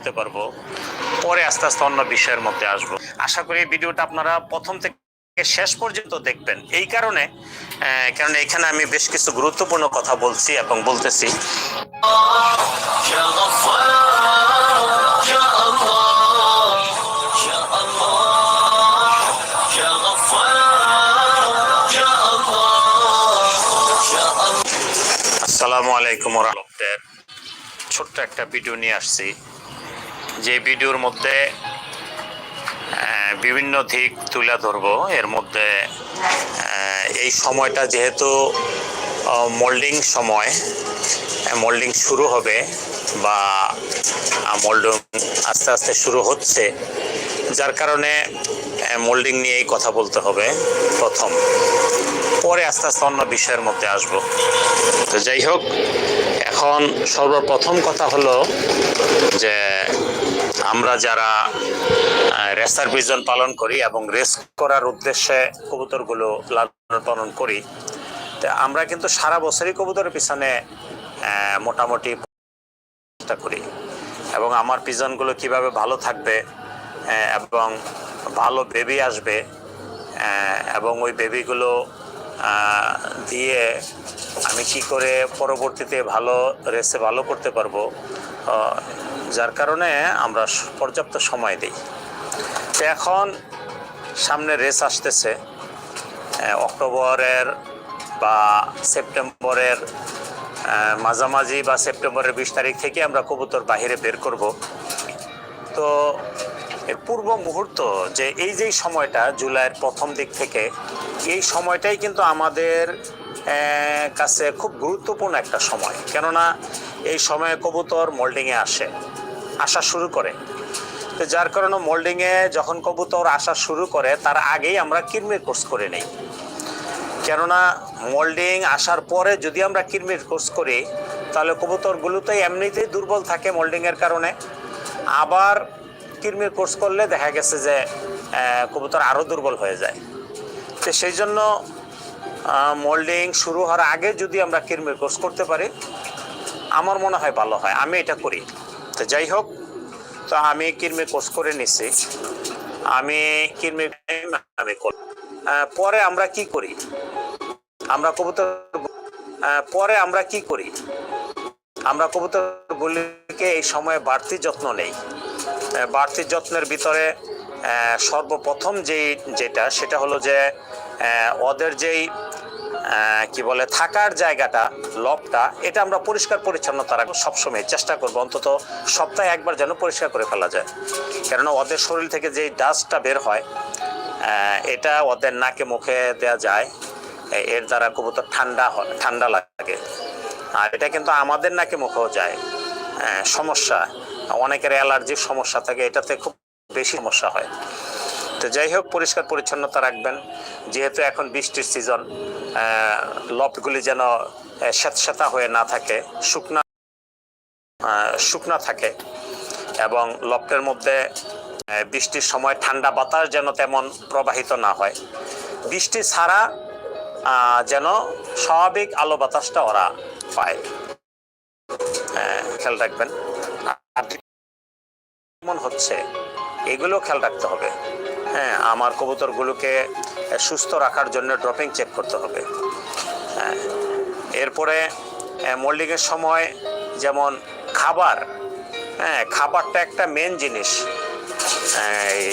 করতে পারব। পরে আস্তে আস্তে অন্য বিষয়ের মধ্যে আসব। আশা করি ভিডিওটা আপনারা প্রথম থেকে শেষ পর্যন্ত দেখবেন। এই কারণে কারণ এখানে আমি বেশ কিছু গুরুত্বপূর্ণ কথা বলছি এবং বলতেছি। আসসালামু আলাইকুম ছোট্ট একটা ভিডিও নিয়ে আসছি। যে ভিডিওর মধ্যে বিভিন্ন দিক তুলে ধরবো। এর মধ্যে এই সময়টা যেহেতু মোল্ডিং সময় মোল্ডিং শুরু হবে বা মোল্ডিং আস্তে আস্তে শুরু হচ্ছে, যার কারণে মোল্ডিং নিয়েই কথা বলতে হবে প্রথম। পরে আস্তে আস্তে অন্য বিষয়ের মধ্যে আসব। তো যাই হোক, এখন সর্বপ্রথম কথা হলো যে আমরা যারা রেসার বিজন পালন করি এবং রেস করার উদ্দেশ্যে কবুতরগুলো লালন পালন করি, তা আমরা কিন্তু সারা বছরই কবুতরের পিছনে মোটামুটি চেষ্টা করি। এবং আমার পিজনগুলো কীভাবে ভালো থাকবে এবং ভালো বেবি আসবে এবং ওই বেবিগুলো দিয়ে আমি কি করে পরবর্তীতে ভালো রেসে ভালো করতে পারব যার কারণে আমরা পর্যাপ্ত সময় দিই। এখন সামনে রেস আসতেছে অক্টোবরের বা সেপ্টেম্বরের মাঝামাঝি বা সেপ্টেম্বরের বিশ তারিখ থেকে আমরা কবুতর বাহিরে বের করব। তো এর পূর্ব মুহূর্ত যে এই যে সময়টা, জুলাইয়ের প্রথম দিক থেকে, এই সময়টাই কিন্তু আমাদের কাছে খুব গুরুত্বপূর্ণ একটা সময়। কেননা এই সময়ে কবুতর মোল্ডিংয়ে আসে। আসা শুরু করে। তো যার কারণে মোল্ডিংয়ে যখন কবুতর আসা শুরু করে, তার আগেই আমরা কিরমির কোর্স করে নেই। কেননা মোল্ডিং আসার পরে যদি আমরা কিরমির কোর্স করি, তাহলে কবুতরগুলো তো এমনিতেই দুর্বল থাকে মোল্ডিংয়ের কারণে। আবার কিরমির কোর্স করলে দেখা গেছে যে কবুতর আরও দুর্বল হয়ে যায়। তো সেই জন্য মোল্ডিং শুরু হওয়ার আগে যদি আমরা কিরমির কোর্স করতে পারি, আমার মনে হয় ভালো হয়। আমি এটা করি। তো যাই হোক, তো আমি কিরমির কোর্স করে নিছি। আমি কিরমির আমি পরে আমরা কি করি? আমরা কবুতর পরে আমরা কি করি? আমরা কবুতরগুলিকে এই সময়ে বাড়তি যত্ন নেই। বাড়তি যত্নের ভিতরে সর্বপ্রথম যেই যেটা, সেটা হলো যে ওদের যেই কি বলে, থাকার জায়গাটা, লবটা, এটা আমরা পরিষ্কার পরিচ্ছন্নতা রাখব সবসময় চেষ্টা করব। অন্তত সপ্তাহে একবার যেন পরিষ্কার করে ফেলা যায়। কেননা ওদের শরীর থেকে যেই ডাস্টটা বের হয় এটা ওদের নাকে মুখে দেওয়া যায়। এর দ্বারা কবুতর ঠান্ডা হয়, ঠান্ডা লাগে। আর এটা কিন্তু আমাদের নাকে মুখেও যায়। সমস্যা। অনেকের অ্যালার্জির সমস্যা থাকে, এটাতে খুব বেশি সমস্যা হয়। তো যাই হোক, পরিষ্কার পরিচ্ছন্নতা রাখবেন। যেহেতু এখন বৃষ্টির সিজন লপগুলি যেন স্যাঁতস্যাঁতা হয়ে না থাকে, শুকনা শুকনা থাকে এবং লফটের মধ্যে বৃষ্টির সময় ঠান্ডা বাতাস যেন তেমন প্রবাহিত না হয়। বৃষ্টি ছাড়া যেন স্বাভাবিক আলো বাতাসটা ওরা পায়। খেয়াল রাখবেন। কেমন হচ্ছে, এগুলো খেয়াল রাখতে হবে। হ্যাঁ আমার কবুতরগুলোকে সুস্থ রাখার জন্য ড্রপিং চেক করতে হবে। হ্যাঁ এরপরে মোল্ডিংয়ের সময় যেমন খাবার হ্যাঁ খাবারটা একটা মেন জিনিস। এই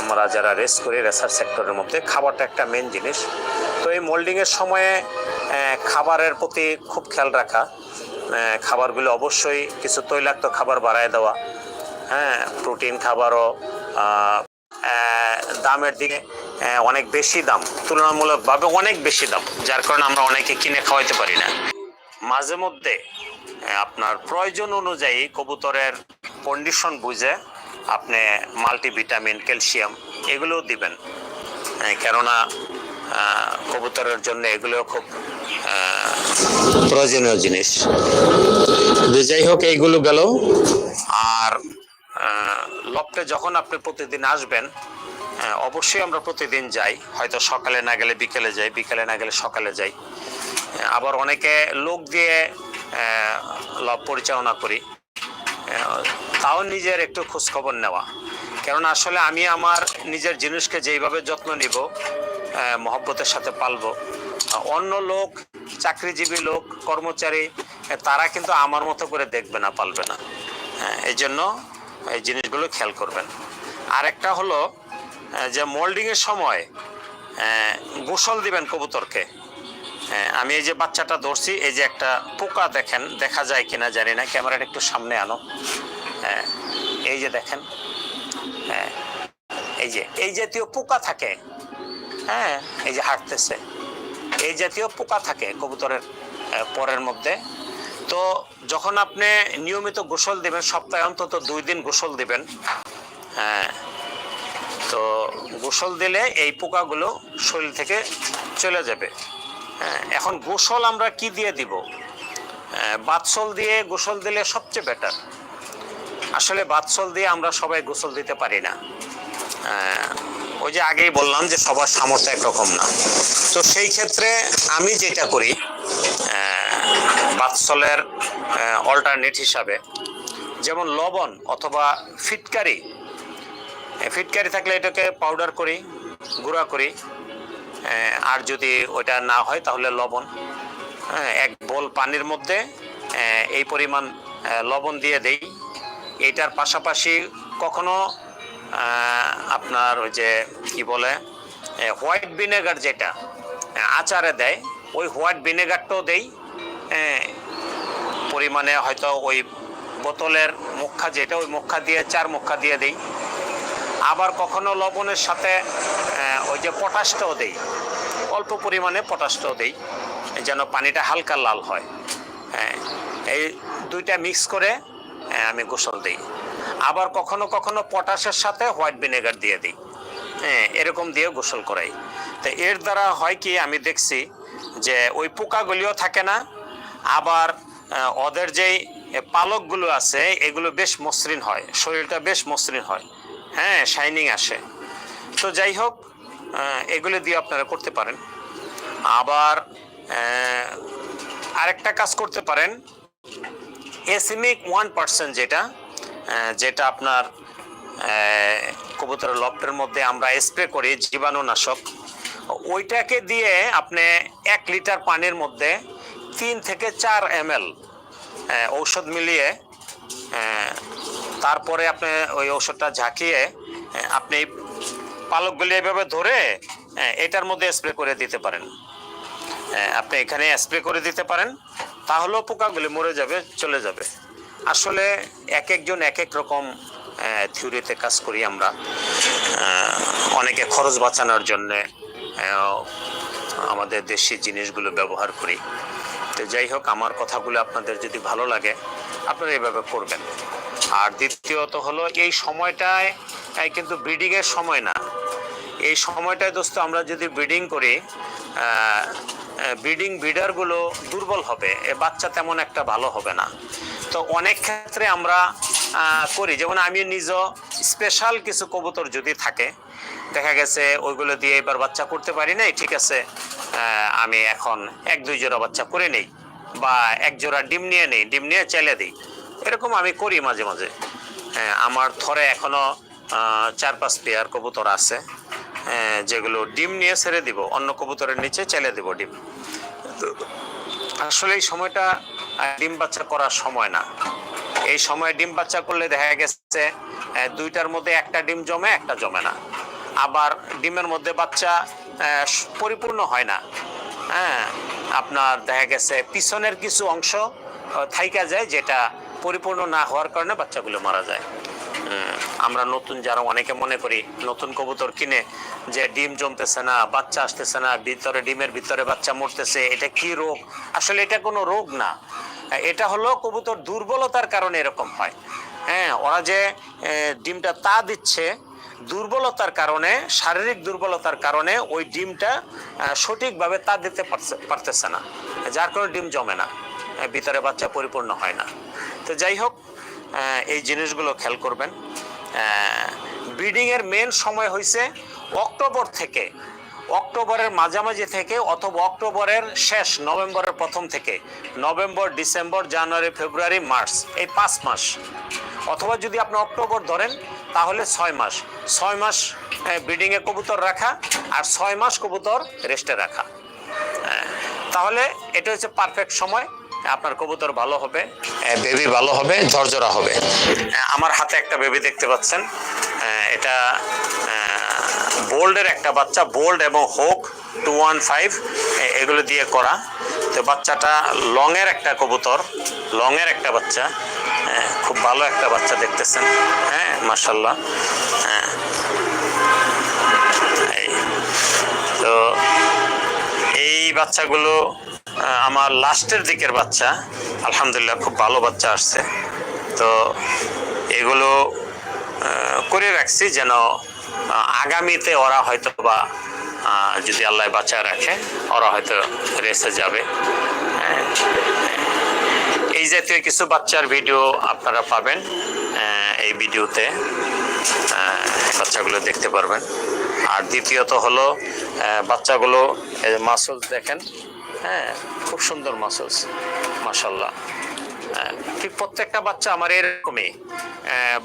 আমরা যারা রেস করি রেসার সেক্টরের মধ্যে, খাবারটা একটা মেন জিনিস। তো এই মোল্ডিংয়ের সময়ে খাবারের প্রতি খুব খেয়াল রাখা। খাবারগুলো অবশ্যই কিছু তৈলাক্ত খাবার বাড়ায় দেওয়া। হ্যাঁ প্রোটিন খাবারও দামের দিকে অনেক বেশি দাম। তুলনামূলকভাবে অনেক বেশি দাম, যার কারণে আমরা অনেকে কিনে খাওয়াইতে পারি না। মাঝে মধ্যে আপনার প্রয়োজন অনুযায়ী কবুতরের কন্ডিশন বুঝে আপনি মাল্টিভিটামিন ক্যালসিয়াম এগুলোও দিবেন। কেননা কবুতরের জন্য এগুলো খুব প্রয়োজনীয় জিনিস। যাই হোক, এইগুলো গেল। আর লফটে যখন আপনি প্রতিদিন আসবেন আহ, অবশ্যই আমরা প্রতিদিন যাই। হয়তো সকালে না গেলে বিকেলে যাই বিকেলে না গেলে সকালে যাই। আবার অনেকে লোক দিয়ে লব পরিচালনা করি। তাও নিজের একটু খোঁজখবর নেওয়া। কারণ আসলে আমি আমার নিজের জিনিসকে যেইভাবে যত্ন নিব মহব্বতের সাথে পালবো অন্য লোক চাকরিজীবী লোক কর্মচারী তারা কিন্তু আমার মতো করে দেখবে না পালবে না। হ্যাঁ, এই জন্য এই জিনিসগুলো খেয়াল করবেন। আরেকটা হলো যে মোল্ডিংয়ের সময় গোসল দিবেন কবুতরকে। আমি এই যে বাচ্চাটা ধরছি, এই যে একটা পোকা দেখেন, দেখা যায় কিনা জানি না, ক্যামেরাটা একটু সামনে আনো। এই যে দেখেন এই যে, এই জাতীয় পোকা থাকে হ্যাঁ এই যে হাঁটতেছে, এই জাতীয় পোকা থাকে কবুতরের পরের মধ্যে। তো যখন আপনি নিয়মিত গোসল দিবেন, সপ্তাহে অন্তত দুই দিন গোসল দিবেন হ্যাঁ তো গোসল দিলে এই পোকাগুলো শরীর থেকে চলে যাবে। হ্যাঁ এখন গোসল আমরা কি দিয়ে দিব? আহ, বাতসল দিয়ে গোসল দিলে সবচেয়ে বেটার আসলে বাতসল দিয়ে আমরা সবাই গোসল দিতে পারি না। ওই যে আগেই বললাম যে সবার সামর্থ্য একরকম না। তো সেই ক্ষেত্রে আমি যেটা করি বাতসলের অল্টারনেট হিসাবে যেমন লবণ অথবা ফিটকারি ফিটকারি থাকলে এটাকে পাউডার করি, গুঁড়া করি। আর যদি ওইটা না হয় তাহলে লবণ। এক বোল পানির মধ্যে এই পরিমাণ লবণ দিয়ে দেই। এটার পাশাপাশি কখনো আপনার ওই যে কি বলে হোয়াইট ভিনেগার যেটা আচারে দেয়, ওই হোয়াইট ভিনেগারটাও দেই। পরিমাণে হয়তো ওই বোতলের মুখা যেটা, ওই মুখা দিয়ে, চার মুখা দিয়ে দেই। আবার কখনো লবণের সাথে ওই যে পটাশটাও দেই। অল্প পরিমাণে পটাশটাও দেই, যেন পানিটা হালকা লাল হয়। হ্যাঁ এই দুইটা মিক্স করে আমি গোসল দিই। আবার কখনো কখনো পটাশের সাথে হোয়াইট ভিনেগার দিয়ে দিই। হ্যাঁ এরকম দিয়ে গোসল করাই। তো এর দ্বারা হয় কি, আমি দেখছি যে ওই পোকাগুলিও থাকে না, আবার ওদের যেই পালকগুলো আছে, এগুলো বেশ মসৃণ হয়, শরীরটা বেশ মসৃণ হয়। হ্যাঁ শাইনিং আসে। তো যাই হোক এগুলো দিয়ে আপনারা করতে পারেন। আবার আরেকটা কাজ করতে পারেন। এসিমিক ওয়ান পার্সেন্ট যেটা যেটা আপনার কবুতরের লফটের মধ্যে আমরা স্প্রে করি, জীবাণুনাশক। ওইটাকে দিয়ে আপনি এক লিটার পানির মধ্যে তিন থেকে চার এম ঔষধ মিলিয়ে তারপরে আপনি ওই ওষুধটা ঝাঁকিয়ে আপনি পালকগুলি এভাবে ধরে আহ, এটার মধ্যে স্প্রে করে দিতে পারেন। আপনি এখানে স্প্রে করে দিতে পারেন তাহলেও পোকাগুলি মরে যাবে চলে যাবে। আসলে এক একজন এক এক রকম থিওরিতে কাজ করি আমরা। অনেকে খরচ বাঁচানোর জন্যে আমাদের দেশি জিনিসগুলো ব্যবহার করি। তো যাই হোক আমার কথাগুলো আপনাদের যদি ভালো লাগে আপনারা এভাবে করবেন। আর দ্বিতীয়ত হলো এই সময়টায় কিন্তু ব্রিডিংয়ের সময় না। এই সময়টায় দোস্ত আমরা যদি ব্রিডিং করি ব্রিডিং ব্রিডারগুলো দুর্বল হবে, এ বাচ্চা তেমন একটা ভালো হবে না। তো অনেক ক্ষেত্রে আমরা করি। যেমন আমি নিজ স্পেশাল কিছু কবুতর যদি থাকে, দেখা গেছে ওইগুলো দিয়ে এবার বাচ্চা করতে পারি নাই, ঠিক আছে আমি এখন এক দুই জোড়া বাচ্চা করে নেই, বা এক জোড়া ডিম নিয়ে নেই, ডিম নিয়ে চেলে দিই। এরকম আমি করি মাঝে মাঝে। হ্যাঁ, আমার থরে এখনও আহ, চার পাঁচ পেয়ার কবুতর আছে। যেগুলো ডিম নিয়ে ছেড়ে দিব অন্য কবুতরের নিচে চেলে দিব ডিম। আসলে এই সময়টা ডিম বাচ্চা করার সময় না। এই সময় ডিম বাচ্চা করলে দেখা গেছে দুইটার মধ্যে একটা ডিম জমে একটা জমে না। আবার ডিমের মধ্যে বাচ্চা পরিপূর্ণ হয় না। হ্যাঁ আপনার দেখা গেছে পিছনের কিছু অংশ থাইকা যায় যেটা পরিপূর্ণ না হওয়ার কারণে বাচ্চাগুলো মারা যায়। আমরা নতুন যারা অনেকে মনে করি নতুন কবুতর কিনে যে ডিম জমতেছে না, বাচ্চা আসতেছে না, ভিতরে ডিমের ভিতরে বাচ্চা মরতেছে, এটা কি রোগ? আসলে এটা কোনো রোগ না। এটা হলো কবুতর দুর্বলতার কারণে এরকম হয়। হ্যাঁ ওরা যে ডিমটা তা দিচ্ছে, দুর্বলতার কারণে, শারীরিক দুর্বলতার কারণে ওই ডিমটা সঠিকভাবে তা দিতে পারতেছে না। যার কারণে ডিম জমে না। ভিতরে বাচ্চা পরিপূর্ণ হয় না। তো যাই হোক এই জিনিসগুলো খেয়াল করবেন। ব্রিডিংয়ের মেন সময় হয়েছে অক্টোবর থেকে, অক্টোবরের মাঝামাঝি থেকে অথবা অক্টোবরের শেষ, নভেম্বরের প্রথম থেকে, নভেম্বর, ডিসেম্বর, জানুয়ারি, ফেব্রুয়ারি, মার্চ, এই পাঁচ মাস। অথবা যদি আপনি অক্টোবর ধরেন, তাহলে ছয় মাস। ছয় মাস ব্রিডিংয়ে কবুতর রাখা আর ছয় মাস কবুতর রেস্টে রাখা। তাহলে এটা হচ্ছে পারফেক্ট সময়। আপনার কবুতর ভালো হবে। বেবি ভালো হবে ঝরঝরা হবে। আমার হাতে একটা বেবি দেখতে পাচ্ছেন। এটা বোল্ডের একটা বাচ্চা বোল্ড এবং হোক টু ওয়ান ফাইভ এগুলো দিয়ে করা। তো বাচ্চাটা লংয়ের একটা কবুতর লংয়ের একটা বাচ্চা। খুব ভালো একটা বাচ্চা দেখতেছেন। হ্যাঁ মার্শাল্লাহ হ্যাঁ তো এই বাচ্চাগুলো আমার লাস্টের দিকের বাচ্চা, আলহামদুলিল্লাহ খুব ভালো বাচ্চা আসছে তো এগুলো করে রাখছি যেন আগামীতে ওরা হয়তো বা যদি আল্লাহ বাচ্চা রাখে, ওরা হয়তো রেসে যাবে। এই জাতীয় কিছু বাচ্চার ভিডিও আপনারা পাবেন এই ভিডিওতে বাচ্চাগুলো দেখতে পারবেন আর দ্বিতীয়ত হলো বাচ্চাগুলো মাসুল দেখেন হ্যাঁ খুব সুন্দর মাসুলস মাসাল্লাহ ঠিক প্রত্যেকটা বাচ্চা আমার এরকমই।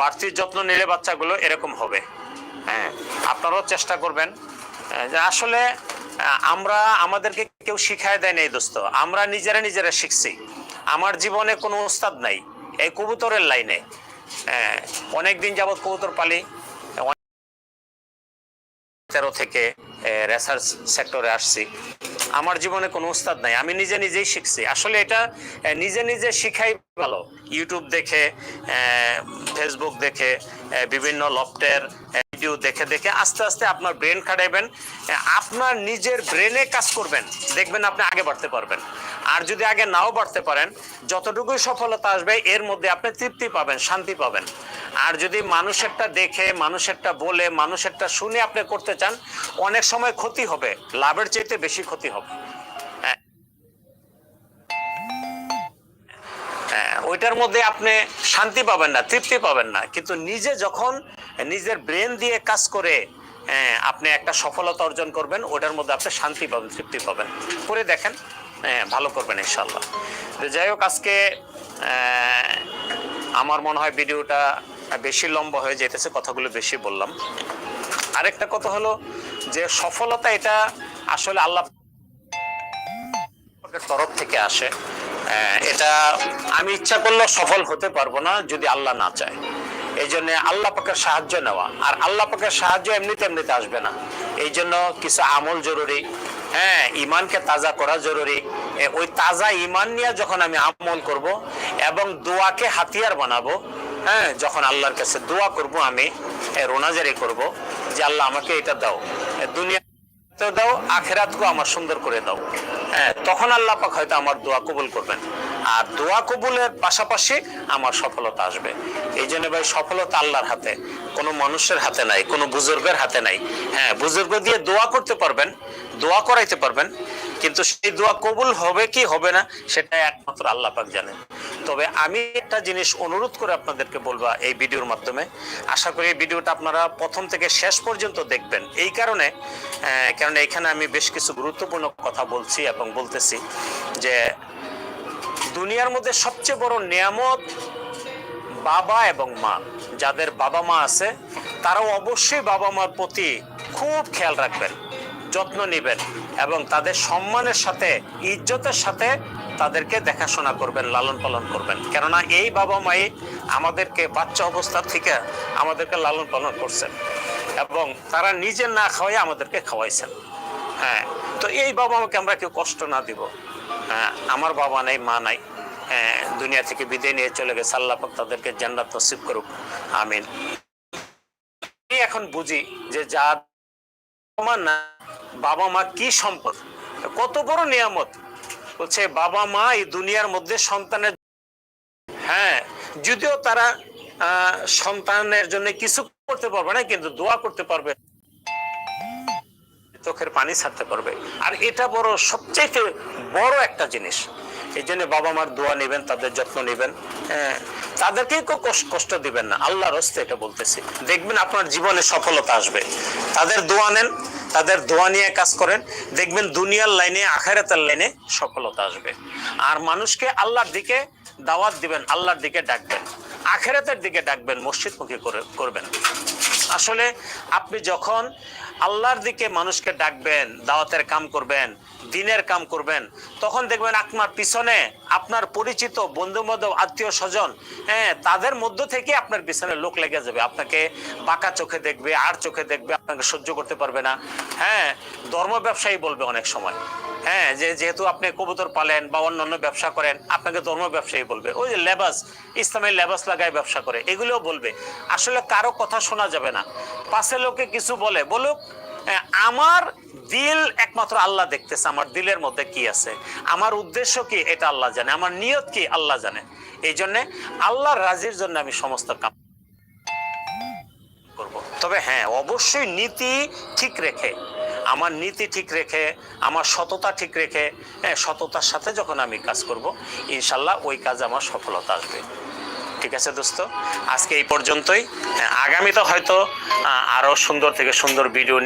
বাড়তি যত্ন নিলে বাচ্চাগুলো এরকম হবে। হ্যাঁ আপনারাও চেষ্টা করবেন। আসলে আমরা আমাদেরকে কেউ শিখায় দেয় নাই দোস্ত। আমরা নিজেরা নিজেরা শিখছি। আমার জীবনে কোনো উস্তাদ নাই, এই কবুতরের লাইনে। অনেক দিন যাবৎ কবুতর পালি। থেকে রেসার্চ সেক্টরে আসছি। আমার জীবনে কোনো উস্তাদ নাই, আমি নিজে নিজেই শিখছি। আসলে এটা নিজে নিজে শিখাই ভালো। ইউটিউব দেখে ফেসবুক দেখে বিভিন্ন লফটের ভিডিও দেখে দেখে আস্তে আস্তে আপনার ব্রেন খাটাইবেন আপনার নিজের ব্রেনে কাজ করবেন দেখবেন আপনি আগে বাড়তে পারবেন। আর যদি আগে নাও বাড়তে পারেন যতটুকুই সফলতা আসবে এর মধ্যে আপনি তৃপ্তি পাবেন শান্তি পাবেন। আর যদি মানুষেরটা দেখে মানুষেরটা বলে মানুষেরটা শুনে আপনি করতে চান অনেক সময় ক্ষতি হবে লাভের চাইতে বেশি ক্ষতি হবে। হ্যাঁ। হ্যাঁ, ওইটার মধ্যে আপনি শান্তি পাবেন না তৃপ্তি পাবেন না। কিন্তু নিজে যখন নিজের ব্রেন দিয়ে কাজ করে হ্যাঁ, আপনি একটা সফলতা অর্জন করবেন ওটার মধ্যে আপনি শান্তি পাবেন তৃপ্তি পাবেন। করে দেখেন হ্যাঁ, ভালো করবেন ইনশাল্লাহ যাই হোক আজকে আমার মনে হয় ভিডিওটা বেশি লম্বা হয়ে যেতেছে কথাগুলো বেশি বললাম। আরেকটা কথা হলো যে সফলতা এটা আসলে আল্লাহ তরফ থেকে আসে এটা আমি ইচ্ছা করলেও সফল হতে পারব না যদি আল্লাহ না চায়। এই জন্য আল্লাহ পাকের সাহায্য নেওয়া। আর আল্লাহ পাকের সাহায্য এমনিতে এমনিতে আসবে না। এই জন্য কিছু আমল জরুরি হ্যাঁ ইমানকে তাজা করা জরুরি। ওই তাজা ইমান নিয়ে যখন আমি আমল করব এবং দোয়াকে হাতিয়ার বানাবো হ্যাঁ যখন আল্লাহর কাছে দোয়া করব আমি রোনাজারি করব, যে আল্লাহ আমাকে এটা দাও দুনিয়া দাও আখেরাতকে আমার সুন্দর করে দাও হ্যাঁ তখন আল্লাহ পাক হয়তো আমার দোয়া কবুল করবেন। আর দোয়া কবুলের পাশাপাশি আমার সফলতা আসবে। এই জন্য ভাই, সফলতা আল্লাহর হাতে, কোনো মানুষের হাতে নাই, কোনো বুজুর্গের হাতে নাই। হ্যাঁ বুজুর্গ দিয়ে দোয়া করতে পারবেন, দোয়া করাইতে পারবেন, কিন্তু সেই দোয়া কবুল হবে কি হবে না, সেটা একমাত্র আল্লাহ পাক জানেন। তবে আমি একটা জিনিস অনুরোধ করে আপনাদেরকে বলবা এই ভিডিওর মাধ্যমে। আশা করি এই ভিডিওটা আপনারা প্রথম থেকে শেষ পর্যন্ত দেখবেন। এই কারণে কারণ এখানে আমি বেশ কিছু গুরুত্বপূর্ণ কথা বলছি এবং বলতেছি যে দুনিয়ার মধ্যে সবচেয়ে বড় নিয়ামত বাবা এবং মা। যাদের বাবা মা আছে, তারাও অবশ্যই বাবা মার প্রতি খুব খেয়াল রাখবেন, যত্ন নেবেন এবং তাদের সম্মানের সাথে, ইজ্জতের সাথে তাদেরকে দেখাশোনা করবেন, লালন পালন করবেন। কেননা এই বাবা মাই আমাদেরকে বাচ্চা অবস্থা থেকে আমাদেরকে লালন পালন করছেন এবং তারা নিজে না খাওয়াই আমাদেরকে খাওয়াইছেন। হ্যাঁ তো এই বাবা মাকে আমরা কেউ কষ্ট না দিব। আমার বাবা নাই, মা নাই দুনিয়া থেকে বিদায় নিয়ে চলে গেছে। আল্লাহ তাদেরকে জান্নাত নসিব করুক। আমিন। এখন বুঝি যে যা না, বাবা মা কি সম্পদ? কত বড় নিয়ামত। বলছে, বাবা মা এই দুনিয়ার মধ্যে সন্তানের হ্যাঁ যদিও তারা সন্তানের জন্য কিছু করতে পারবে না, কিন্তু দোয়া করতে পারবে। চোখের পানি ছাড়তে পারবে। আর এটা বড় সবচেয়ে বড় একটা জিনিস। এই জন্য বাবা মার দোয়া নেবেন তাদের যত্ন নেবেন। হ্যাঁ, তাদেরকে কষ্ট- দিবেন না। আল্লাহর হস্তে এটা বলতেছি। দেখবেন আপনার জীবনে সফলতা আসবে। তাদের দোয়া নেন তাদের দোয়া নিয়ে কাজ করেন। দেখবেন দুনিয়ার লাইনে আখেরাতের লাইনে সফলতা আসবে। আর মানুষকে আল্লাহর দিকে দাওয়াত দিবেন আল্লাহর দিকে ডাকবেন। আখেরাতের দিকে ডাকবেন মসজিদমুখী করে করবেন। আসলে আপনি যখন আল্লাহর দিকে মানুষকে ডাকবেন, দাওয়াতের কাম করবেন, দিনের কাম করবেন, তখন দেখবেন আপনার পিছনে আপনার পরিচিত বন্ধু বান্ধব আত্মীয় স্বজন হ্যাঁ তাদের মধ্য থেকে আপনার পিছনে লোক লেগে যাবে। আপনাকে বাঁকা চোখে দেখবে, আর চোখে দেখবে, আপনাকে সহ্য করতে পারবে না। হ্যাঁ ধর্ম ব্যবসায়ী বলবে অনেক সময়। হ্যাঁ যে যেহেতু আপনি কবুতর পালেন বা অন্যান্য ব্যবসা করেন আপনাকে ধর্ম ব্যবসায়ী বলবে। ওই যে লেবাস ইসলামের লেবাস লাগায় ব্যবসা করে এগুলোও বলবে। আসলে কারও কথা শোনা যাবে না। পাশে লোকে কিছু বলে বলুক হ্যাঁ, আমার দিল একমাত্র আল্লাহ দেখতেছে আমার দিলের মধ্যে কি আছে? আমার উদ্দেশ্য কি এটা আল্লাহ জানে আমার নিয়ত কি আল্লাহ জানে। এই জন্যে আল্লাহর রাজির জন্য আমি সমস্ত কাম করব। তবে হ্যাঁ অবশ্যই নীতি ঠিক রেখে আমার নীতি ঠিক রেখে, আমার সততা ঠিক রেখে সততার সাথে যখন আমি কাজ করব, ইনশাল্লাহ ওই কাজ আমার সফলতা আসবে। ঠিক আছে দোস্ত? আজকে এই পর্যন্তই। আগামীতে হয়তো আরও সুন্দর থেকে সুন্দর ভিডিও